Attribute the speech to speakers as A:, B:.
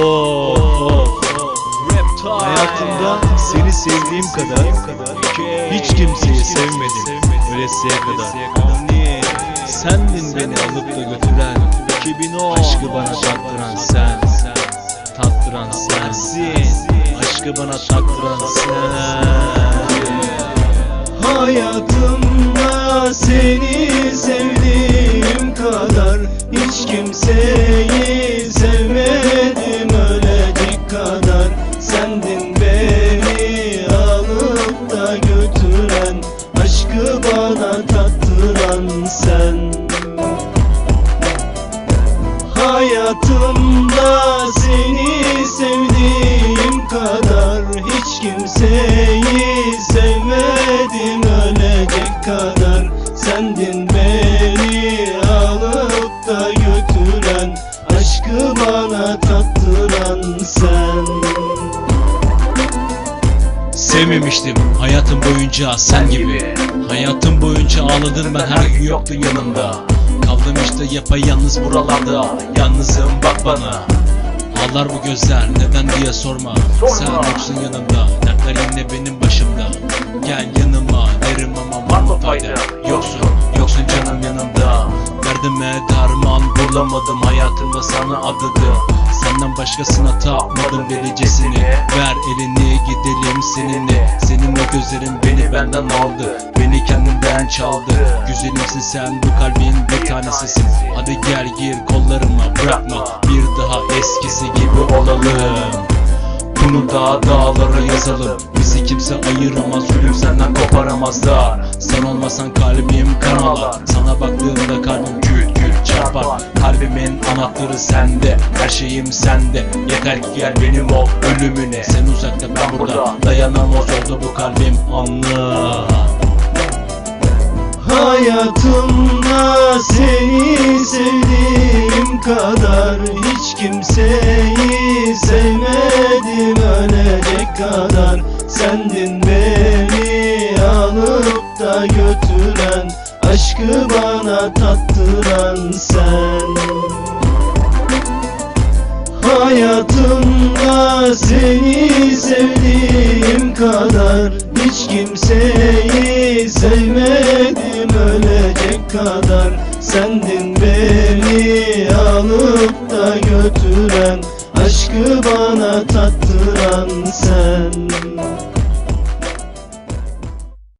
A: Oh, oh, oh. Hayatımda seni sevdiğim kadar hiç kimseyi sevmedim ölesiye kadar. Sendin beni alıp da götüren, aşkı bana tattıran sen, tattıran sensin, aşkı bana tattıran sen. Hayatımda seni sevdiğim kadar hiç kimseyi da götüren aşkı bana Sevmemiştim hayatım boyunca sen gibi. Hayatım boyunca ağladım ben her gün yoktun yanımda. Kaldım işte yapayalnız buralarda Yalnızım bak bana. Ağlar bu gözler neden diye sorma. Sen yoksun yanımda Dertler yine benim başımda? Gel yanıma derim ama var mı fayda? yoksun bulamadım Hayatımda sana adadım Senden başkasına tapmadım delicesini. Ver elini gidelim seninle. Senin o gözlerin beni benden aldı. Beni kendimden çaldı. Güzelimsin sen bu kalbin bir tanesisin. Hadi gel gir kollarıma bırakma. Bir daha eskisi gibi olalım. Bunu da dağlara yazalım. Bizi kimse ayıramaz Ölüm senden koparamazlar. Sen olmasan kalbim kan Sana baktığımda kalbim gül çarpar Kalbimin anahtarı sende Her şeyim sende. Yeter ki gel benim ol ölümüne. Sen uzakta ben burada. Dayanamaz oldu bu kalbim anla. Hayatımda seni sevdiğim kadar Hiç kimseyi sevmedim. Ölecek kadar Sendin beni alıp da götüren Aşkı bana tattıran sen. Hayatımda seni sevdiğim kadar Hiç kimseyi sevmedim. Ölecek kadar Sendin beni alıp da götüren Aşkı bana tattıran sen